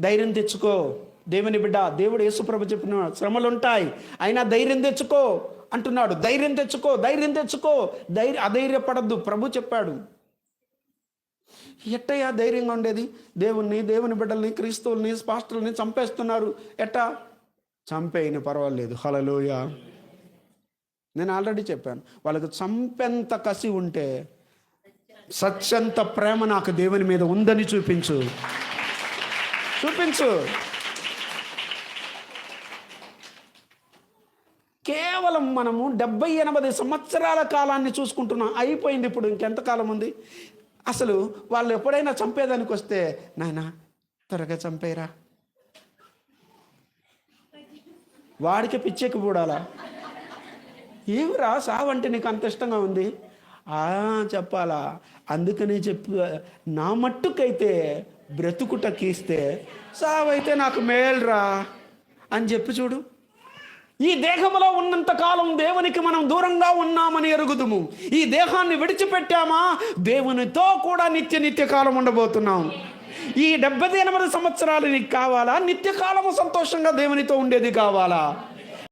ధైర్యం తెచ్చుకో. దేవుని బిడ్డ దేవుడు యేసుప్రభు చెప్పిన శ్రమలు ఉంటాయి అయినా ధైర్యం తెచ్చుకో అంటున్నాడు. ధైర్యం తెచ్చుకో ధైర్యం తెచ్చుకో. ధైర్య అధైర్యపడద్దు. ప్రభు చెప్పాడు. ఎట్టయ్యా ధైర్యంగా ఉండేది? దేవుణ్ణి దేవుని బిడ్డల్ని క్రీస్తువుల్ని పాస్టర్ని చంపేస్తున్నారు. ఎట్టా? చంపేయని పర్వాలేదు. హలలోయ నేను ఆల్రెడీ చెప్పాను. వాళ్ళకి చంపెంత కసి ఉంటే సత్యంత ప్రేమ నాకు దేవుని మీద ఉందని చూపించు. చూపించు. కేవలం మనము డెబ్బై ఎనభై సంవత్సరాల కాలాన్ని చూసుకుంటున్నాం. అయిపోయింది ఇప్పుడు ఇంకెంత కాలం ఉంది? అసలు వాళ్ళు ఎప్పుడైనా చంపేదానికి వస్తే నాయన త్వరగా చంపేరా వాడికి పిచ్చెక్కి పూడాలా ఏమిరా సావంటే నీకు అంత ఇష్టంగా ఉంది? చెప్పాలా? అందుకనే చెప్పు నా మట్టుకైతే బ్రతుకుట కీస్తే సావైతే నాకు మేల్రా అని చెప్పి చూడు. ఈ దేహంలో ఉన్నంతకాలం దేవునికి మనం దూరంగా ఉన్నామని ఎరుగుదుము. ఈ దేహాన్ని విడిచిపెట్టామా? దేవునితో కూడా నిత్య నిత్యకాలం ఉండబోతున్నాం. ఈ డెబ్బై ఎనిమిది సంవత్సరాలు నీకు కావాలా? నిత్యకాలము సంతోషంగా దేవునితో ఉండేది కావాలా?